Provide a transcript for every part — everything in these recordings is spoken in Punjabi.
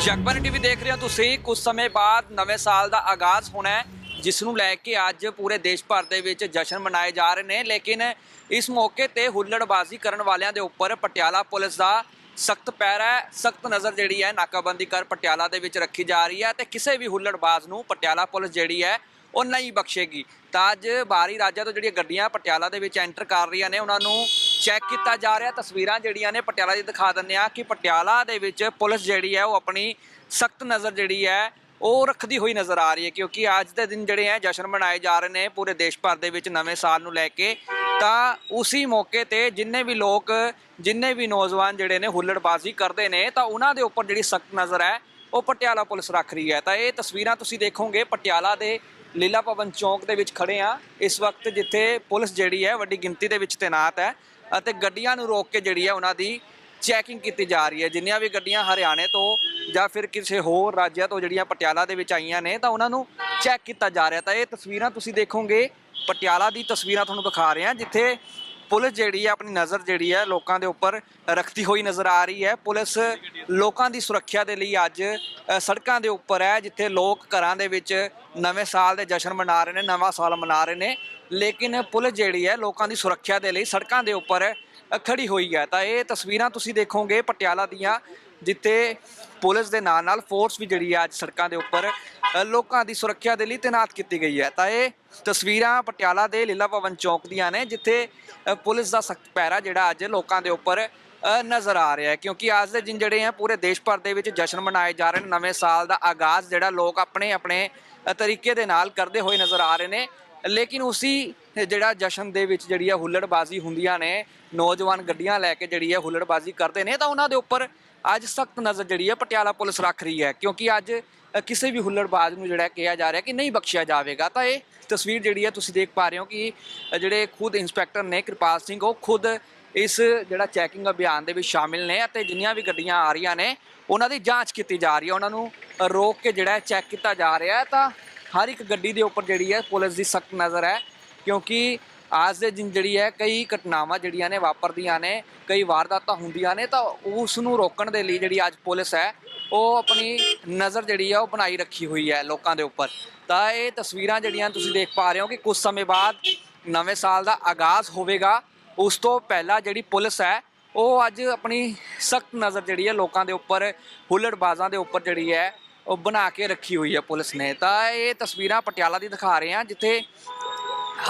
ਜਗਬਾਨੀ ਟੀਵੀ ਦੇਖ ਰਹੇ ਹੋ ਤੁਸੀਂ। ਕੁਝ ਸਮੇਂ ਬਾਅਦ ਨਵੇਂ ਸਾਲ ਦਾ ਆਗਾਜ਼ ਹੋਣਾ ਹੈ, ਜਿਸ ਨੂੰ ਲੈ ਕੇ ਅੱਜ ਪੂਰੇ ਦੇਸ਼ ਭਰ ਦੇ ਵਿੱਚ ਜਸ਼ਨ ਮਨਾਏ ਜਾ ਰਹੇ ਨੇ। ਲੇਕਿਨ ਇਸ ਮੌਕੇ ਤੇ ਹੁੱਲੜਬਾਜ਼ੀ ਕਰਨ ਵਾਲਿਆਂ ਦੇ ਉੱਪਰ ਪਟਿਆਲਾ ਪੁਲਿਸ ਦਾ ਸਖਤ ਪੈਰ ਹੈ, ਸਖਤ ਨਜ਼ਰ ਜਿਹੜੀ ਹੈ ਨਾਕਾਬੰਦੀ ਕਰ ਪਟਿਆਲਾ ਦੇ ਵਿੱਚ ਰੱਖੀ ਜਾ ਰਹੀ ਹੈ ਤੇ ਕਿਸੇ ਵੀ ਹੁੱਲੜਬਾਜ਼ ਨੂੰ ਪਟਿਆਲਾ ਪੁਲਿਸ ਜਿਹੜੀ ਹੈ ਉਹ ਨਹੀਂ ਬਖਸ਼ੇਗੀ। ਤਾਂ ਅੱਜ ਬਾਹਰੀ ਰਾਜਾਂ ਤੋਂ ਜਿਹੜੀਆਂ ਗੱਡੀਆਂ ਪਟਿਆਲਾ ਦੇ ਵਿੱਚ ਐਂਟਰ ਕਰ ਰਹੀਆਂ ਨੇ, ਉਹਨਾਂ ਨੂੰ ਚੈੱਕ ਕੀਤਾ ਜਾ ਰਿਹਾ। ਤਸਵੀਰਾਂ ਜਿਹੜੀਆਂ ਨੇ ਪਟਿਆਲਾ ਦੀ ਦਿਖਾ ਦਿੰਦੇ ਆ ਕਿ ਪਟਿਆਲਾ ਦੇ ਵਿੱਚ ਪੁਲਿਸ ਜਿਹੜੀ ਹੈ, ਉਹ ਆਪਣੀ ਸਖਤ ਨਜ਼ਰ ਜਿਹੜੀ ਹੈ, ਉਹ ਰੱਖਦੀ ਹੋਈ ਨਜ਼ਰ ਆ ਰਹੀ ਹੈ। ਕਿਉਂਕਿ ਅੱਜ ਦੇ ਦਿਨ ਜਿਹੜੇ ਹੈ, ਜਸ਼ਨ ਮਨਾਏ ਜਾ ਰਹੇ ਨੇ ਪੂਰੇ ਦੇਸ਼ ਭਰ ਦੇ ਵਿੱਚ ਨਵੇਂ ਸਾਲ ਨੂੰ ਲੈ ਕੇ। ਤਾਂ ਉਸੇ ਮੌਕੇ ਤੇ ਜਿੰਨੇ ਵੀ ਲੋਕ, ਜਿੰਨੇ ਵੀ ਨੌਜਵਾਨ ਜਿਹੜੇ ਨੇ, ਹੁੱਲੜਬਾਜ਼ੀ ਕਰਦੇ ਨੇ, ਤਾਂ ਉਹਨਾਂ ਦੇ ਉੱਪਰ ਜਿਹੜੀ ਸਖਤ ਨਜ਼ਰ ਹੈ, ਉਹ ਪਟਿਆਲਾ ਪੁਲਿਸ ਰੱਖ ਰਹੀ ਹੈ। ਤਾਂ ਇਹ ਤਸਵੀਰਾਂ ਤੁਸੀਂ ਦੇਖੋਗੇ, ਪਟਿਆਲਾ ਦੇ ਲੀਲਾ ਭਵਨ ਚੌਂਕ ਦੇ ਵਿੱਚ ਖੜੇ ਆ ਇਸ ਵਕਤ ਜਿੱਥੇ ਪੁਲਿਸ ਜਿਹੜੀ ਹੈ, ਵੱਡੀ ਗਿਣਤੀ ਦੇ ਵਿੱਚ ਤੈਨਾਤ ਹੈ ਅਤੇ ਗੱਡੀਆਂ ਨੂੰ ਰੋਕ ਕੇ ਜਿਹੜੀ ਹੈ, ਉਹਨਾਂ ਦੀ ਚੈਕਿੰਗ ਕੀਤੀ ਜਾ ਰਹੀ ਹੈ। ਜਿੰਨੀਆਂ ਵੀ ਗੱਡੀਆਂ ਹਰਿਆਣੇ ਤੋਂ ਜਾਂ ਫਿਰ ਕਿਸੇ ਹੋਰ ਰਾਜਾਂ ਤੋਂ ਜਿਹੜੀਆਂ ਪਟਿਆਲਾ ਦੇ ਵਿੱਚ ਆਈਆਂ ਨੇ, ਤਾਂ ਉਹਨਾਂ ਨੂੰ ਚੈੱਕ ਕੀਤਾ ਜਾ ਰਿਹਾ। ਤਾਂ ਇਹ ਤਸਵੀਰਾਂ ਤੁਸੀਂ ਦੇਖੋਗੇ, ਪਟਿਆਲਾ ਦੀ ਤਸਵੀਰਾਂ ਤੁਹਾਨੂੰ ਦਿਖਾ ਰਹੇ ਹਾਂ ਜਿੱਥੇ ਪੁਲਿਸ ਜਿਹੜੀ ਹੈ ਆਪਣੀ ਨਜ਼ਰ ਜਿਹੜੀ ਹੈ ਲੋਕਾਂ ਦੇ ਉੱਪਰ ਰੱਖਦੀ ਹੋਈ ਨਜ਼ਰ ਆ ਰਹੀ ਹੈ। ਪੁਲਿਸ ਲੋਕਾਂ ਦੀ ਸੁਰੱਖਿਆ ਦੇ ਲਈ ਅੱਜ ਸੜਕਾਂ ਦੇ ਉੱਪਰ ਹੈ ਜਿੱਥੇ ਲੋਕ ਘਰਾਂ ਦੇ ਵਿੱਚ ਨਵੇਂ ਸਾਲ ਦੇ ਜਸ਼ਨ ਮਨਾ ਰਹੇ ਨੇ ਨਵਾਂ ਸਾਲ ਮਨਾ ਰਹੇ ਨੇ। ਲੇਕਿਨ ਪੁਲਿਸ ਜਿਹੜੀ ਹੈ ਲੋਕਾਂ ਦੀ ਸੁਰੱਖਿਆ ਦੇ ਲਈ ਸੜਕਾਂ ਦੇ ਉੱਪਰ ਅ, ਖੜੀ ਹੋਈ ਹੈ। ਤਾਂ ਇਹ ਤਸਵੀਰਾਂ ਤੁਸੀਂ ਦੇਖੋਗੇ ਪਟਿਆਲਾ ਦੀਆਂ ਜਿੱਥੇ ਪੁਲਿਸ ਦੇ ਨਾਲ ਨਾਲ ਫੋਰਸ ਵੀ ਜਿਹੜੀ ਹੈ ਅੱਜ ਸੜਕਾਂ ਦੇ ਉੱਪਰ ਲੋਕਾਂ ਦੀ ਸੁਰੱਖਿਆ ਦੇ ਲਈ ਤਾਇਨਾਤ ਕੀਤੀ ਗਈ ਹੈ। ਤਾਂ ਇਹ ਤਸਵੀਰਾਂ ਪਟਿਆਲਾ ਦੇ ਲੀਲਾ ਭਵਨ ਚੌਕ ਦੀਆਂ ਨੇ, ਜਿੱਥੇ ਪੁਲਿਸ ਦਾ ਸਖਤ ਪਹਿਰਾ ਜਿਹੜਾ ਅੱਜ ਲੋਕਾਂ ਦੇ ਉੱਪਰ ਨਜ਼ਰ ਆ ਰਿਹਾ ਹੈ। ਕਿਉਂਕਿ ਅੱਜ ਦੇ ਦਿਨ ਜਿਹੜੇ ਆ, ਪੂਰੇ ਦੇਸ਼ ਭਰ ਦੇ ਵਿੱਚ ਜਸ਼ਨ ਮਨਾਏ ਜਾ ਰਹੇ ਨੇ। ਨਵੇਂ ਸਾਲ ਦਾ ਆਗਾਜ਼ ਜਿਹੜਾ ਲੋਕ ਆਪਣੇ ਆਪਣੇ ਤਰੀਕੇ ਦੇ ਨਾਲ ਕਰਦੇ ਹੋਏ ਨਜ਼ਰ ਆ ਰਹੇ ਨੇ। ਲੇਕਿਨ ਉਸੀ ਜਿਹੜਾ ਜਸ਼ਨ ਦੇ ਵਿੱਚ ਜਿਹੜੀ ਹੈ ਹੁੱਲੜਬਾਜ਼ੀ ਹੁੰਦੀਆਂ ਨੇ, ਨੌਜਵਾਨ ਗੱਡੀਆਂ ਲੈ ਕੇ ਜਿਹੜੀ ਹੈ ਹੁੱਲੜਬਾਜ਼ੀ ਕਰਦੇ ਨੇ, ਤਾਂ ਉਹਨਾਂ ਦੇ ਉੱਪਰ ਅੱਜ ਸਖਤ ਨਜ਼ਰ ਜਿਹੜੀ ਹੈ ਪਟਿਆਲਾ ਪੁਲਿਸ ਰੱਖ ਰਹੀ ਹੈ, ਕਿਉਂਕਿ ਅੱਜ ਕਿਸੇ ਵੀ ਹੁੱਲੜਬਾਜ਼ ਨੂੰ ਜਿਹੜਾ ਕਿਹਾ ਜਾ ਰਿਹਾ ਕਿ ਨਹੀਂ ਬਖਸ਼ਿਆ ਜਾਵੇਗਾ, ਤਾਂ ਇਹ ਤਸਵੀਰ ਜਿਹੜੀ ਹੈ ਤੁਸੀਂ ਦੇਖ ਪਾ ਰਹੇ ਹੋ ਕਿ ਜਿਹੜੇ ਖੁਦ ਇੰਸਪੈਕਟਰ ਨੇ ਕਿਰਪਾਲ ਸਿੰਘ, ਉਹ ਖੁਦ ਇਸ ਜਿਹੜਾ ਚੈਕਿੰਗ ਅਭਿਆਨ ਦੇ ਵਿੱਚ ਸ਼ਾਮਿਲ ਨੇ ਅਤੇ ਜਿੰਨੀਆਂ ਵੀ ਗੱਡੀਆਂ ਆ ਰਹੀਆਂ ਨੇ, ਉਹਨਾਂ ਦੀ ਜਾਂਚ ਕੀਤੀ ਜਾ ਰਹੀ ਹੈ, ਉਹਨਾਂ ਨੂੰ ਰੋਕ ਕੇ ਜਿਹੜਾ ਚੈੱਕ ਕੀਤਾ ਜਾ ਰਿਹਾ ਹੈ, ਤਾਂ ਹਰ ਇੱਕ ਗੱਡੀ ਦੇ ਉੱਪਰ ਜਿਹੜੀ ਹੈ ਪੁਲਿਸ ਦੀ ਸਖਤ ਨਜ਼ਰ ਹੈ, ਕਿਉਂਕਿ ਅੱਜ ਦੇ ਦਿਨ ਜਿਹੜੀ ਹੈ, ਕਈ ਘਟਨਾਵਾਂ ਜਿਹੜੀਆਂ ਨੇ ਵਾਪਰਦੀਆਂ ਨੇ, ਕਈ ਵਾਰਦਾਤਾਂ ਹੁੰਦੀਆਂ ਨੇ, ਤਾਂ ਉਸ ਨੂੰ ਰੋਕਣ ਦੇ ਲਈ ਜਿਹੜੀ ਅੱਜ ਪੁਲਿਸ ਹੈ, ਉਹ ਆਪਣੀ ਨਜ਼ਰ ਜਿਹੜੀ ਆ ਉਹ ਬਣਾਈ ਰੱਖੀ ਹੋਈ ਹੈ ਲੋਕਾਂ ਦੇ ਉੱਪਰ। ਤਾਂ ਇਹ ਤਸਵੀਰਾਂ ਜਿਹੜੀਆਂ ਤੁਸੀਂ ਦੇਖ ਪਾ ਰਹੇ ਹੋ ਕਿ ਕੁਝ ਸਮੇਂ ਬਾਅਦ ਨਵੇਂ ਸਾਲ ਦਾ ਆਗਾਜ਼ ਹੋਵੇਗਾ। ਉਸ ਤੋਂ ਪਹਿਲਾਂ ਜਿਹੜੀ ਪੁਲਿਸ ਹੈ, ਉਹ ਅੱਜ ਆਪਣੀ ਸਖਤ ਨਜ਼ਰ ਜਿਹੜੀ ਹੈ, ਲੋਕਾਂ ਦੇ ਉੱਪਰ, ਹੁੱਲੜਬਾਜ਼ਾਂ ਦੇ ਉੱਪਰ ਜਿਹੜੀ ਹੈ, ਉਹ ਬਣਾ ਕੇ ਰੱਖੀ ਹੋਈ ਹੈ ਪੁਲਿਸ ਨੇ। ਤਾਂ ਇਹ ਤਸਵੀਰਾਂ ਪਟਿਆਲਾ ਦੀ ਦਿਖਾ ਰਹੇ ਹਾਂ, ਜਿੱਥੇ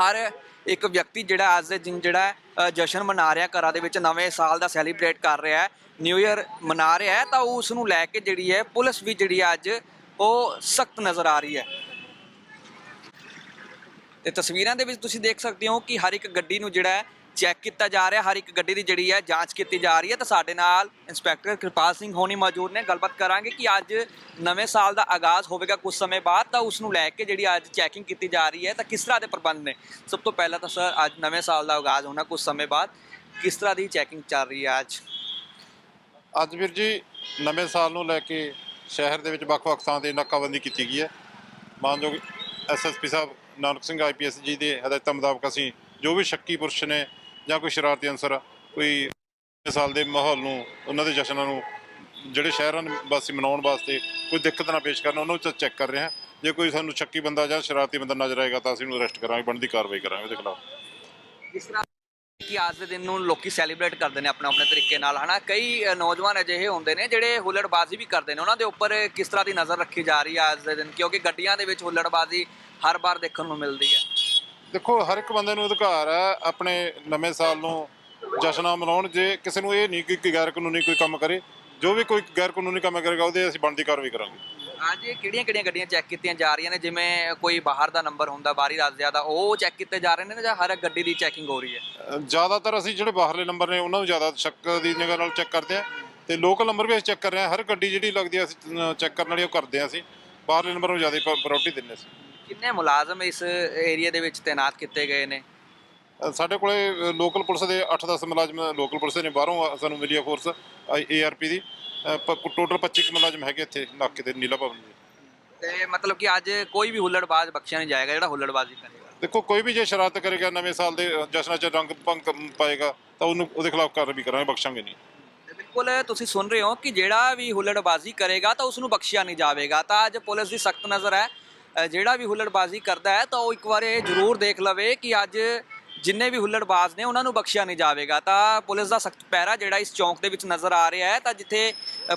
ਹਰ ਇੱਕ ਵਿਅਕਤੀ ਜਿਹੜਾ ਅੱਜ ਦੇ ਦਿਨ ਜਿਹੜਾ ਜਸ਼ਨ ਮਨਾ ਰਿਹਾ ਘਰਾਂ ਦੇ ਵਿੱਚ, ਨਵੇਂ ਸਾਲ ਦਾ ਸੈਲੀਬ੍ਰੇਟ ਕਰ ਰਿਹਾ ਹੈ, ਨਿਊ ਇਅਰ ਮਨਾ ਰਿਹਾ ਹੈ, ਤਾਂ ਉਸ ਨੂੰ ਲੈ ਕੇ ਜਿਹੜੀ ਹੈ ਪੁਲਿਸ ਵੀ ਜਿਹੜੀ ਹੈ ਅੱਜ ਉਹ ਸਖਤ ਨਜ਼ਰ ਆ ਰਹੀ ਹੈ। ਤੇ ਤਸਵੀਰਾਂ ਦੇ ਵਿੱਚ ਤੁਸੀਂ ਦੇਖ ਸਕਦੇ ਹੋ ਕਿ ਹਰ ਇੱਕ ਗੱਡੀ ਨੂੰ ਜਿਹੜਾ ਚੈੱਕ ਕੀਤਾ ਜਾ ਰਿਹਾ, ਹਰ ਇੱਕ ਗੱਡੀ ਦੀ ਜਿਹੜੀ ਹੈ ਜਾਂਚ ਕੀਤੀ ਜਾ ਰਹੀ ਹੈ। ਤਾਂ ਸਾਡੇ ਨਾਲ ਇੰਸਪੈਕਟਰ ਕਿਰਪਾਲ ਸਿੰਘ ਹੋਣੀ ਮੌਜੂਦ ਨੇ। ਗੱਲਬਾਤ ਕਰਾਂਗੇ ਕਿ ਅੱਜ ਨਵੇਂ ਸਾਲ ਦਾ ਆਗਾਜ਼ ਹੋਵੇਗਾ ਕੁਝ ਸਮੇਂ ਬਾਅਦ, ਤਾਂ ਉਸ ਨੂੰ ਲੈ ਕੇ ਜਿਹੜੀ ਅੱਜ ਚੈਕਿੰਗ ਕੀਤੀ ਜਾ ਰਹੀ ਹੈ, ਤਾਂ ਕਿਸ ਤਰ੍ਹਾਂ ਦੇ ਪ੍ਰਬੰਧ ਨੇ? ਸਭ ਤੋਂ ਪਹਿਲਾਂ ਤਾਂ ਸਰ, ਅੱਜ ਨਵੇਂ ਸਾਲ ਦਾ ਆਗਾਜ਼ ਹੋਣਾ ਕੁਝ ਸਮੇਂ ਬਾਅਦ, ਕਿਸ ਤਰ੍ਹਾਂ ਦੀ ਚੈਕਿੰਗ ਚੱਲ ਰਹੀ ਹੈ ਅੱਜ? ਅੱਜ ਵੀਰ ਜੀ, ਨਵੇਂ ਸਾਲ ਨੂੰ ਲੈ ਕੇ ਸ਼ਹਿਰ ਦੇ ਵਿੱਚ ਵੱਖ-ਵੱਖ ਥਾਂ ਤੇ ਨਾਕਾਬੰਦੀ ਕੀਤੀ ਗਈ ਹੈ। ਮਾਨਯੋਗ ਐਸਐਸਪੀ ਸਾਹਿਬ, ਨਾਨਕ ਸਿੰਘ ਆਈਪੀਐਸ ਜੀ ਦੇ ਹਦਾਇਤਾਂ ਮੁਤਾਬਕ ਅਸੀਂ ਜੋ ਵੀ ਸ਼ੱਕੀ ਪੁਰਸ਼ ਨੇ ਜਾਂ ਕੋਈ ਸ਼ਰਾਰਤੀ ਅਨਸਰ ਕੋਈ ਨਵੇਂ ਸਾਲ ਦੇ ਮਾਹੌਲ ਨੂੰ, ਉਹਨਾਂ ਦੇ ਜਸ਼ਨਾਂ ਨੂੰ, ਜਿਹੜੇ ਸ਼ਹਿਰਾਂ ਵਾਸੀ ਮਨਾਉਣ ਵਾਸਤੇ ਕੋਈ ਦਿੱਕਤ ਨਾ ਪੇਸ਼ ਕਰਨ, ਉਹਨਾਂ ਨੂੰ ਚੈੱਕ ਕਰ ਰਹੇ ਹਾਂ। ਜੇ ਕੋਈ ਸਾਨੂੰ ਸ਼ੱਕੀ ਬੰਦਾ ਜਾਂ ਸ਼ਰਾਰਤੀ ਬੰਦਾ ਨਜ਼ਰ ਆਏਗਾ ਤਾਂ ਅਸੀਂ ਉਹਨੂੰ ਅਰੈਸਟ ਕਰਾਂਗੇ, ਬਣਦੀ ਕਾਰਵਾਈ ਕਰਾਂਗੇ ਉਹਦੇ ਖਿਲਾਫ। ਜਿਸ ਤਰ੍ਹਾਂ ਕਿ ਅੱਜ ਦੇ ਦਿਨ ਨੂੰ ਲੋਕੀ ਸੈਲੀਬ੍ਰੇਟ ਕਰਦੇ ਨੇ ਆਪਣੇ ਆਪਣੇ ਤਰੀਕੇ ਨਾਲ, ਹਨਾ? ਕਈ ਨੌਜਵਾਨ ਅਜਿਹੇ ਹੁੰਦੇ ਨੇ ਜਿਹੜੇ ਹੁੱਲੜਬਾਜ਼ੀ ਵੀ ਕਰਦੇ ਨੇ, ਉਹਨਾਂ ਦੇ ਉੱਪਰ ਕਿਸ ਤਰ੍ਹਾਂ ਦੀ ਨਜ਼ਰ ਰੱਖੀ ਜਾ ਰਹੀ ਹੈ ਅੱਜ ਦੇ ਦਿਨ? ਕਿਉਂਕਿ ਗੱਡੀਆਂ ਦੇ ਵਿੱਚ ਹੁੱਲੜਬਾਜ਼ੀ ਹਰ ਵਾਰ ਦੇਖਣ ਨੂੰ ਮਿਲਦੀ ਹੈ। ਦੇਖੋ ਹਰ ਇੱਕ ਬੰਦੇ ਨੂੰ ਅਧਿਕਾਰ ਹੈ ਆਪਣੇ ਨਵੇਂ ਸਾਲ ਨੂੰ ਜਸ਼ਨਾਂ ਮਨਾਉਣ। ਜੇ ਕਿਸੇ ਨੂੰ ਇਹ ਨਹੀਂ ਕਿ ਗੈਰ ਕਾਨੂੰਨੀ ਕੋਈ ਕੰਮ ਕਰੇ ਜੋ ਵੀ ਕੋਈ ਗੈਰ ਕਾਨੂੰਨੀ ਕੰਮ ਕਰੇਗਾ ਉਹਦੇ ਅਸੀਂ ਬਣਦੀ ਕਾਰਵਾਈ ਕਰਾਂਗੇ। ਅੱਜ ਇਹ ਕਿਹੜੀਆਂ ਕਿਹੜੀਆਂ ਗੱਡੀਆਂ ਚੈੱਕ ਕੀਤੀਆਂ ਜਾ ਰਹੀਆਂ ਨੇ? ਜਿਵੇਂ ਕੋਈ ਬਾਹਰ ਦਾ ਨੰਬਰ ਹੁੰਦਾ ਬਾਹਰੀ ਰਾਜਿਆਂ ਦਾ ਉਹ ਚੈੱਕ ਕੀਤੇ ਜਾ ਰਹੇ ਨੇ ਜਾਂ ਹਰ ਗੱਡੀ ਦੀ ਚੈਕਿੰਗ ਹੋ ਰਹੀ ਹੈ? ਜ਼ਿਆਦਾਤਰ ਅਸੀਂ ਜਿਹੜੇ ਬਾਹਰਲੇ ਨੰਬਰ ਨੇ ਉਹਨਾਂ ਨੂੰ ਜ਼ਿਆਦਾ ਸ਼ੱਕ ਦੀ ਨਿਗਾਹ ਨਾਲ ਚੈੱਕ ਕਰਦੇ ਹਾਂ ਤੇ ਲੋਕਲ ਨੰਬਰ ਵੀ ਅਸੀਂ ਚੈੱਕ ਕਰ ਰਹੇ ਹਾਂ। ਹਰ ਗੱਡੀ ਜਿਹੜੀ ਲੱਗਦੀ ਹੈ ਅਸੀਂ ਚੈੱਕ ਕਰਨ ਵਾਲੀ ਉਹ ਕਰਦੇ ਹਾਂ ਅਸੀਂ। ਬਾਹਰਲੇ ਨੰਬਰ ਨੂੰ ਜ਼ਿਆਦਾ ਪ੍ਰਾਇੋਰਟੀ ਦਿੰਦੇ ਅਸੀਂ। ਕਿੰਨੇ ਮੁਲਾਜ਼ਮ ਇਸ ਏਰੀਆ ਦੇ ਵਿੱਚ ਤਾਇਨਾਤ ਕੀਤੇ ਗਏ ਨੇ? ਸਾਡੇ ਕੋਲੇ ਲੋਕਲ ਪੁਲਿਸ ਦੇ 8-10 ਮੁਲਾਜ਼ਮ ਲੋਕਲ ਪੁਲਿਸ ਦੇ ਨੇ ਬਾਹਰੋਂ ਸਾਨੂੰ ਮਿਲੀ ਆ ਫੋਰਸ ਏਆਰਪੀ ਦੀ। ਟੋਟਲ 25 ਕੁ ਮੁਲਾਜ਼ਮ ਹੈਗੇ ਇੱਥੇ ਨਾਕੇ ਤੇ ਨੀਲਾ ਭਵਨ ਦੇ। ਤੇ ਮਤਲਬ ਕਿ ਅੱਜ ਕੋਈ ਵੀ ਹੁੱਲੜਬਾਜ਼ ਬਖਸ਼ਿਆ ਨਹੀਂ ਜਾਏਗਾ ਜਿਹੜਾ ਹੁੱਲੜਬਾਜ਼ੀ ਕਰੇਗਾ। ਦੇਖੋ ਕੋਈ ਵੀ ਜੇ ਸ਼ਰਾਰਤ ਕਰੇਗਾ ਨਵੇਂ ਸਾਲ ਦੇ ਜਸ਼ਨਾਂ 'ਚ ਰੰਗ ਭੰਗ ਪਾਏਗਾ ਤਾਂ ਉਹਨੂੰ ਉਹਦੇ ਖਿਲਾਫ ਕਾਰਵਾਈ ਕਰਾਂਗੇ ਬਖਸ਼ਾਂਗੇ ਨਹੀਂ। ਬਿਲਕੁਲ ਤੁਸੀਂ ਸੁਣ ਰਹੇ ਹੋ ਕਿ ਜਿਹੜਾ ਵੀ ਹੁੱਲੜਬਾਜ਼ੀ ਕਰੇਗਾ ਤਾਂ ਉਸ ਨੂੰ ਬਖਸ਼ਿਆ ਨਹੀਂ ਜਾਵੇਗਾ। ਤਾਂ ਅੱਜ ਪੁਲਿਸ ਦੀ ਸਖਤ ਨਜ਼ਰ ਹੈ ਜਿਹੜਾ ਵੀ ਹੁੱਲੜਬਾਜ਼ੀ ਕਰਦਾ ਹੈ, ਤਾਂ ਉਹ ਇੱਕ ਵਾਰ ਇਹ ਜ਼ਰੂਰ ਦੇਖ ਲਵੇ ਕਿ ਅੱਜ ਜਿੰਨੇ ਵੀ ਹੁੱਲੜਬਾਜ਼ ਨੇ, ਉਹਨਾਂ ਨੂੰ ਬਖਸ਼ਿਆ ਨਹੀਂ ਜਾਵੇਗਾ। ਤਾਂ ਪੁਲਿਸ ਦਾ ਸਖਤ ਪਹਿਰਾ ਜਿਹੜਾ ਇਸ ਚੌਂਕ ਦੇ ਵਿੱਚ ਨਜ਼ਰ ਆ ਰਿਹਾ ਹੈ, ਤਾਂ ਜਿੱਥੇ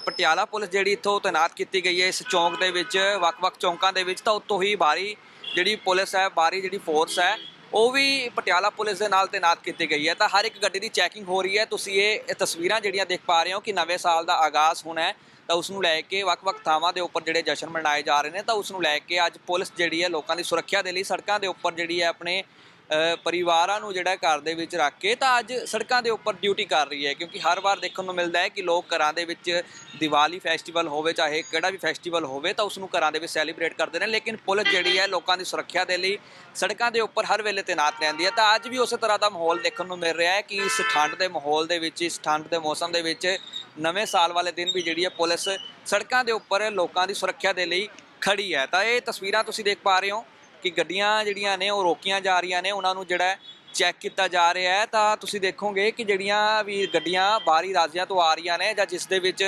ਪਟਿਆਲਾ ਪੁਲਿਸ ਜਿਹੜੀ ਇੱਥੋਂ ਤੈਨਾਤ ਕੀਤੀ ਗਈ ਹੈ, ਇਸ ਚੌਂਕ ਦੇ ਵਿੱਚ, ਵੱਖ-ਵੱਖ ਚੌਂਕਾਂ ਦੇ ਵਿੱਚ, ਤਾਂ ਉੱਤੋਂ ਹੀ ਬਾਰੀ ਜਿਹੜੀ ਪੁਲਿਸ ਹੈ, ਬਾਰੀ ਜਿਹੜੀ ਫੋਰਸ ਹੈ ਉਹ ਵੀ ਪਟਿਆਲਾ ਪੁਲਿਸ ਦੇ ਨਾਲ ਤੈਨਾਤ ਕੀਤੀ ਗਈ ਹੈ। ਤਾਂ ਹਰ ਇੱਕ ਗੱਡੀ ਦੀ ਚੈਕਿੰਗ ਹੋ ਰਹੀ ਹੈ। ਤੁਸੀਂ ਇਹ ਤਸਵੀਰਾਂ ਜਿਹੜੀਆਂ ਦੇਖ ਪਾ ਰਹੇ ਹੋ ਕਿ ਨਵੇਂ ਸਾਲ ਦਾ ਆਗਾਜ਼ ਹੋਣਾ ਹੈ, ਤਾਂ ਉਸ ਨੂੰ ਲੈ ਕੇ ਵੱਖ-ਵੱਖ ਥਾਵਾਂ ਦੇ ਉੱਪਰ ਜਿਹੜੇ ਜਸ਼ਨ ਮਨਾਏ ਜਾ ਰਹੇ ਨੇ, ਤਾਂ ਉਸ ਨੂੰ ਲੈ ਕੇ ਅੱਜ ਪੁਲਿਸ ਜਿਹੜੀ ਹੈ ਲੋਕਾਂ ਦੀ ਸੁਰੱਖਿਆ ਦੇ ਲਈ ਸੜਕਾਂ ਦੇ ਉੱਪਰ ਜਿਹੜੀ ਹੈ ਆਪਣੇ ਪਰਿਵਾਰਾਂ ਨੂੰ ਜਿਹੜਾ ਘਰ ਦੇ ਵਿੱਚ ਰੱਖ ਕੇ ਤਾਂ ਅੱਜ ਸੜਕਾਂ ਦੇ ਉੱਪਰ ਡਿਊਟੀ ਕਰ ਰਹੀ ਹੈ, ਕਿਉਂਕਿ ਹਰ ਵਾਰ ਦੇਖਣ ਨੂੰ ਮਿਲਦਾ ਹੈ ਕਿ ਲੋਕ ਘਰਾਂ ਦੇ ਵਿੱਚ ਦੀਵਾਲੀ ਫੈਸਟੀਵਲ ਹੋਵੇ, ਚਾਹੇ ਕਿਹੜਾ ਵੀ ਫੈਸਟੀਵਲ ਹੋਵੇ, ਤਾਂ ਉਸ ਨੂੰ ਘਰਾਂ ਦੇ ਵਿੱਚ ਸੈਲੀਬ੍ਰੇਟ ਕਰਦੇ ਨੇ, ਲੇਕਿਨ ਪੁਲਿਸ ਜਿਹੜੀ ਹੈ ਲੋਕਾਂ ਦੀ ਸੁਰੱਖਿਆ ਦੇ ਲਈ ਸੜਕਾਂ ਦੇ ਉੱਪਰ ਹਰ ਵੇਲੇ ਤੈਨਾਤ ਰਹਿੰਦੀ ਹੈ। ਤਾਂ ਅੱਜ ਵੀ ਉਸੇ ਤਰ੍ਹਾਂ ਦਾ ਮਾਹੌਲ ਦੇਖਣ ਨੂੰ ਮਿਲ ਰਿਹਾ ਹੈ ਕਿ ਇਸ ਠੰਡ ਦੇ ਮਾਹੌਲ ਦੇ ਵਿੱਚ, ਇਸ ਠੰਡ ਦੇ ਮੌਸਮ ਦੇ ਵਿੱਚ ਨਵੇਂ ਸਾਲ ਵਾਲੇ ਦਿਨ ਵੀ ਜਿਹੜੀ ਹੈ ਪੁਲਿਸ ਸੜਕਾਂ ਦੇ ਉੱਪਰ ਲੋਕਾਂ ਦੀ ਸੁਰੱਖਿਆ ਦੇ ਲਈ ਖੜੀ ਹੈ। ਤਾਂ ਇਹ ਤਸਵੀਰਾਂ ਤੁਸੀਂ ਦੇਖ ਪਾ ਰਹੇ ਹੋ। ਕਿ ਗੱਡੀਆਂ ਜਿਹੜੀਆਂ ਨੇ ਉਹ ਰੋਕੀਆਂ ਜਾ ਰਹੀਆਂ ਨੇ, ਉਹਨਾਂ ਨੂੰ ਜਿਹੜਾ ਚੈੱਕ ਕੀਤਾ ਜਾ ਰਿਹਾ ਹੈ। ਤਾਂ ਤੁਸੀਂ ਦੇਖੋਗੇ ਕਿ ਜਿਹੜੀਆਂ ਵੀ ਗੱਡੀਆਂ ਬਾਹਰੀ ਰਾਜਿਆਂ ਤੋਂ ਆ ਰਹੀਆਂ ਨੇ ਜਾਂ ਜਿਸ ਦੇ ਵਿੱਚ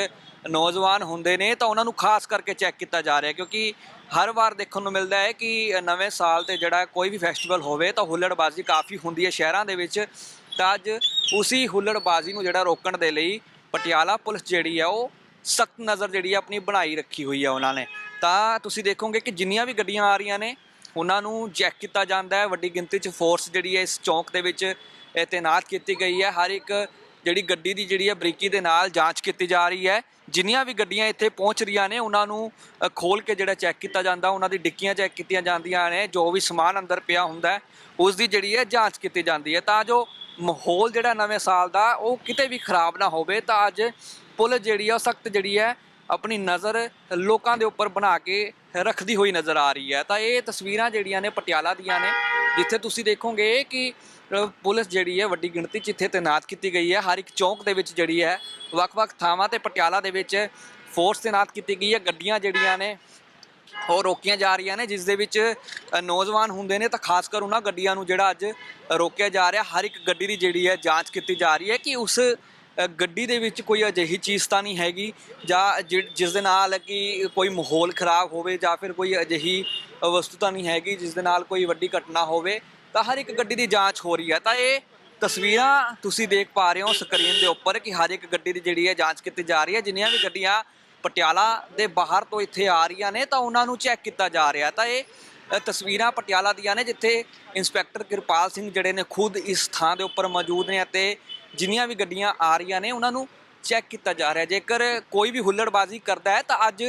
ਨੌਜਵਾਨ ਹੁੰਦੇ ਨੇ, ਤਾਂ ਉਹਨਾਂ ਨੂੰ ਖਾਸ ਕਰਕੇ ਚੈੱਕ ਕੀਤਾ ਜਾ ਰਿਹਾ ਕਿਉਂਕਿ ਹਰ ਵਾਰ ਦੇਖਣ ਨੂੰ ਮਿਲਦਾ ਹੈ ਕਿ ਨਵੇਂ ਸਾਲ ਤੇ ਜਿਹੜਾ ਕੋਈ ਵੀ ਫੈਸਟੀਵਲ ਹੋਵੇ, ਤਾਂ ਹੁੱਲੜਬਾਜ਼ੀ ਕਾਫੀ ਹੁੰਦੀ ਹੈ ਸ਼ਹਿਰਾਂ ਦੇ ਵਿੱਚ। ਤਾਂ ਅੱਜ ਉਸੇ ਹੁੱਲੜਬਾਜ਼ੀ ਨੂੰ ਜਿਹੜਾ ਰੋਕਣ ਦੇ ਲਈ ਪਟਿਆਲਾ ਪੁਲਿਸ ਜਿਹੜੀ ਆ, ਉਹ ਸਖਤ ਨਜ਼ਰ ਜਿਹੜੀ ਹੈ ਆਪਣੀ ਬਣਾਈ ਰੱਖੀ ਹੋਈ ਹੈ ਉਹਨਾਂ ਨੇ। ਤਾਂ ਤੁਸੀਂ ਦੇਖੋਗੇ ਕਿ ਜਿੰਨੀਆਂ ਵੀ ਗੱਡੀਆਂ ਆ ਰਹੀਆਂ ਨੇ ਉਹਨਾਂ ਨੂੰ ਚੈੱਕ ਕੀਤਾ ਜਾਂਦਾ ਹੈ। ਵੱਡੀ ਗਿਣਤੀ 'ਚ ਫੋਰਸ ਜਿਹੜੀ ਹੈ ਇਸ ਚੌਂਕ ਦੇ ਵਿੱਚ ਇਹ ਤੈਨਾਤ ਕੀਤੀ ਗਈ ਹੈ। ਹਰ ਇੱਕ ਜਿਹੜੀ ਗੱਡੀ ਦੀ ਜਿਹੜੀ ਹੈ ਬਰੀਕੀ ਦੇ ਨਾਲ ਜਾਂਚ ਕੀਤੀ ਜਾ ਰਹੀ ਹੈ। ਜਿੰਨੀਆਂ ਵੀ ਗੱਡੀਆਂ ਇੱਥੇ ਪਹੁੰਚ ਰਹੀਆਂ ਨੇ ਉਹਨਾਂ ਨੂੰ ਅ, ਖੋਲ ਕੇ ਜਿਹੜਾ ਚੈੱਕ ਕੀਤਾ ਜਾਂਦਾ ਉਹਨਾਂ ਦੀ ਡਿੱਕੀਆਂ ਚੈੱਕ ਕੀਤੀਆਂ ਜਾਂਦੀਆਂ ਨੇ। ਜੋ ਵੀ ਸਮਾਨ ਅੰਦਰ ਪਿਆ ਹੁੰਦਾ ਉਸ ਦੀ ਜਿਹੜੀ ਹੈ ਜਾਂਚ ਕੀਤੀ ਜਾਂਦੀ ਹੈ। ਤਾਂ ਜੋ ਮਾਹੌਲ ਜਿਹੜਾ ਨਵੇਂ ਸਾਲ ਦਾ ਉਹ ਕਿਤੇ ਵੀ ਖਰਾਬ ਨਾ ਹੋਵੇ ਤਾਂ ਅੱਜ ਪੁਲਿਸ ਜਿਹੜੀ ਹੈ ਉਹ ਸਖਤ ਜਿਹੜੀ ਹੈ ਆਪਣੀ ਨਜ਼ਰ ਲੋਕਾਂ ਦੇ ਉੱਪਰ ਬਣਾ ਕੇ ਰੱਖਦੀ ਹੋਈ ਨਜ਼ਰ ਆ ਰਹੀ ਹੈ। ਤਾਂ ਇਹ ਤਸਵੀਰਾਂ ਜਿਹੜੀਆਂ ਨੇ ਪਟਿਆਲਾ ਦੀਆਂ ਨੇ, ਜਿੱਥੇ ਤੁਸੀਂ ਦੇਖੋਗੇ ਕਿ ਪੁਲਿਸ ਜਿਹੜੀ ਹੈ ਵੱਡੀ ਗਿਣਤੀ 'ਚ ਇੱਥੇ ਤੈਨਾਤ ਕੀਤੀ ਗਈ ਹੈ। ਹਰ ਇੱਕ ਚੌਂਕ ਦੇ ਵਿੱਚ ਜਿਹੜੀ ਹੈ, ਵੱਖ-ਵੱਖ ਥਾਵਾਂ ਤੇ ਪਟਿਆਲਾ ਦੇ ਵਿੱਚ ਫੋਰਸ ਤੈਨਾਤ ਕੀਤੀ ਗਈ ਹੈ। ਗੱਡੀਆਂ ਜਿਹੜੀਆਂ ਨੇ, ਉਹ ਰੋਕੀਆਂ ਜਾ ਰਹੀਆਂ ਨੇ, ਜਿਸ ਦੇ ਵਿੱਚ ਨੌਜਵਾਨ ਹੁੰਦੇ ਨੇ। ਤਾਂ ਖਾਸ ਕਰ ਉਹਨਾਂ ਗੱਡੀਆਂ ਨੂੰ ਜਿਹੜਾ ਅੱਜ ਰੋਕਿਆ ਜਾ ਰਿਹਾ। ਹਰ ਇੱਕ ਗੱਡੀ ਦੀ ਜਿਹੜੀ ਹੈ ਜਾਂਚ ਕੀਤੀ ਜਾ ਰਹੀ ਹੈ ਕਿ ਉਸ ਅ, ਗੱਡੀ ਦੇ ਵਿੱਚ ਕੋਈ ਅਜਿਹੀ ਚੀਜ਼ ਤਾਂ ਨਹੀਂ ਹੈਗੀ ਜਾਂ ਜਿ- ਜਿਸ ਦੇ ਨਾਲ ਕਿ ਕੋਈ ਮਾਹੌਲ ਖਰਾਬ ਹੋਵੇ ਜਾਂ ਫਿਰ ਕੋਈ ਅਜਿਹੀ ਅ, ਵਸਤੂ ਤਾਂ ਨਹੀਂ ਹੈਗੀ ਜਿਸ ਦੇ ਨਾਲ ਕੋਈ ਵੱਡੀ ਘਟਨਾ ਹੋਵੇ ਤਾਂ ਹਰ ਇੱਕ ਗੱਡੀ ਦੀ ਜਾਂਚ ਹੋ ਰਹੀ ਹੈ। ਤਾਂ ਇਹ ਤਸਵੀਰਾਂ ਤੁਸੀਂ ਦੇਖ ਪਾ ਰਹੇ ਹੋ ਸਕਰੀਨ ਦੇ ਉੱਪਰ ਕਿ ਹਰ ਇੱਕ ਗੱਡੀ ਦੀ ਜਿਹੜੀ ਹੈ ਜਾਂਚ ਕੀਤੀ ਜਾ ਰਹੀ ਹੈ। ਜਿੰਨੀਆਂ ਵੀ ਗੱਡੀਆਂ ਪਟਿਆਲਾ ਦੇ ਬਾਹਰ ਤੋਂ ਇੱਥੇ ਆ ਰਹੀਆਂ ਨੇ ਤਾਂ ਉਹਨਾਂ ਨੂੰ ਚੈੱਕ ਕੀਤਾ ਜਾ ਰਿਹਾ। ਤਾਂ ਇਹ ਅ, ਤਸਵੀਰਾਂ ਪਟਿਆਲਾ ਦੀਆਂ ਨੇ ਜਿੱਥੇ ਇੰਸਪੈਕਟਰ ਕਿਰਪਾਲ ਸਿੰਘ ਜਿਹੜੇ ਨੇ ਖੁਦ ਇਸ ਥਾਂ ਦੇ ਉੱਪਰ ਮੌਜੂਦ ਨੇ ਅਤੇ ਜਿੰਨੀਆਂ ਵੀ ਗੱਡੀਆਂ ਆ ਰਹੀਆਂ ਨੇ, ਉਹਨਾਂ ਨੂੰ ਚੈੱਕ ਕੀਤਾ ਜਾ ਰਿਹਾ। ਜੇਕਰ ਕੋਈ ਵੀ ਹੁੱਲੜਬਾਜ਼ੀ ਕਰਦਾ ਹੈ, ਤਾਂ ਅੱਜ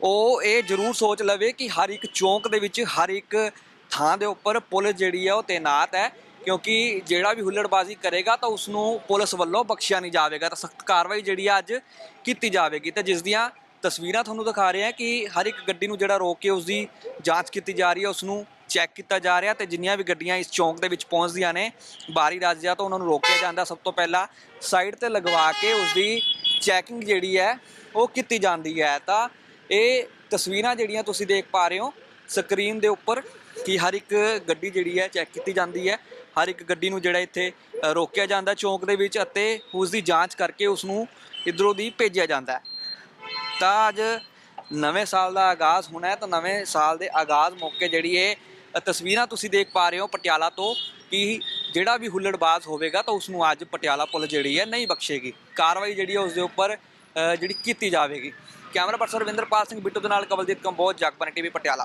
ਉਹ ਇਹ ਜ਼ਰੂਰ ਸੋਚ ਲਵੇ ਕਿ ਹਰ ਇੱਕ ਚੌਂਕ ਦੇ ਵਿੱਚ, ਹਰ ਇੱਕ ਥਾਂ ਦੇ ਉੱਪਰ ਪੁਲਿਸ ਜਿਹੜੀ ਹੈ ਉਹ ਤੈਨਾਤ ਹੈ। ਕਿਉਂਕਿ ਜਿਹੜਾ ਵੀ ਹੁੱਲੜਬਾਜ਼ੀ ਕਰੇਗਾ, ਤਾਂ ਉਸ ਨੂੰ ਪੁਲਿਸ ਵੱਲੋਂ ਬਖਸ਼ਿਆ ਨਹੀਂ ਜਾਵੇਗਾ। ਤਾਂ ਸਖਤ ਕਾਰਵਾਈ ਜਿਹੜੀ ਆ, ਅੱਜ ਕੀਤੀ ਜਾਵੇਗੀ। ਤੇ ਜਿਸ ਦੀਆਂ ਤਸਵੀਰਾਂ ਤੁਹਾਨੂੰ ਦਿਖਾ ਰਹੇ ਹਾਂ ਕਿ ਹਰ ਇੱਕ ਗੱਡੀ ਨੂੰ ਜਿਹੜਾ ਰੋਕ ਕੇ ਉਸ ਦੀ ਜਾਂਚ ਕੀਤੀ ਜਾ ਰਹੀ ਹੈ ਉਸ ਨੂੰ ਚੈੱਕ ਕੀਤਾ ਜਾ ਰਿਹਾ ਤੇ ਜਿੰਨੀਆਂ ਵੀ ਗੱਡੀਆਂ ਇਸ ਚੌਂਕ ਦੇ ਵਿੱਚ ਪਹੁੰਚਦੀਆਂ ਨੇ ਬਾਹਰੀ ਰਾਜਿਆਂ ਤੋਂ ਉਹਨਾਂ ਨੂੰ ਰੋਕਿਆ ਜਾਂਦਾ ਸਭ ਤੋਂ ਪਹਿਲਾਂ ਸਾਈਡ ਤੇ ਲਗਵਾ ਕੇ ਉਸ ਦੀ ਚੈਕਿੰਗ ਜਿਹੜੀ ਹੈ ਉਹ ਕੀਤੀ ਜਾਂਦੀ ਹੈ। ਤਾਂ ਇਹ ਤਸਵੀਰਾਂ ਜਿਹੜੀਆਂ ਤੁਸੀਂ ਦੇਖ ਪਾ ਰਹੇ ਹੋ ਸਕਰੀਨ ਦੇ ਉੱਪਰ ਕਿ ਹਰ ਇੱਕ ਗੱਡੀ ਜਿਹੜੀ ਹੈ ਚੈੱਕ ਕੀਤੀ ਜਾਂਦੀ ਹੈ। ਹਰ ਇੱਕ ਗੱਡੀ ਨੂੰ ਜਿਹੜਾ ਇੱਥੇ ਰੋਕਿਆ ਜਾਂਦਾ ਚੌਂਕ ਦੇ ਵਿੱਚ ਅਤੇ ਉਸ ਦੀ ਜਾਂਚ ਕਰਕੇ ਉਸ ਨੂੰ ਇਧਰੋਂ ਦੀ ਭੇਜਿਆ ਜਾਂਦਾ ਤਾਂ ਅੱਜ ਨਵੇਂ ਸਾਲ ਦਾ ਆਗਾਜ਼ ਹੋਣਾ ਹੈ, ਤਾਂ ਨਵੇਂ ਸਾਲ ਦੇ ਆਗਾਜ਼ ਮੌਕੇ ਜਿਹੜੀ ਇਹ ਤਸਵੀਰਾਂ ਤੁਸੀਂ ਦੇਖ ਪਾ ਰਹੇ ਹੋ ਪਟਿਆਲਾ ਤੋਂ ਕਿ ਜਿਹੜਾ ਵੀ ਹੁੱਲੜਬਾਜ਼ ਹੋਵੇਗਾ ਤਾਂ ਉਸ ਨੂੰ ਅੱਜ ਪਟਿਆਲਾ ਪੁਲਿਸ ਜਿਹੜੀ ਹੈ ਨਹੀਂ ਬਖਸ਼ੇਗੀ। ਕਾਰਵਾਈ ਜਿਹੜੀ ਹੈ ਉਸ ਦੇ ਉੱਪਰ ਜਿਹੜੀ ਕੀਤੀ ਜਾਵੇਗੀ। ਕੈਮਰਾ ਪਰਸਨ ਰਵਿੰਦਰਪਾਲ ਸਿੰਘ ਬਿੱਟੂ ਦੇ ਨਾਲ ਕਵਲਜੀਤ ਕੰਬੋਜ ਜਗਬਾਨੀ ਟੀਵੀ, ਪਟਿਆਲਾ।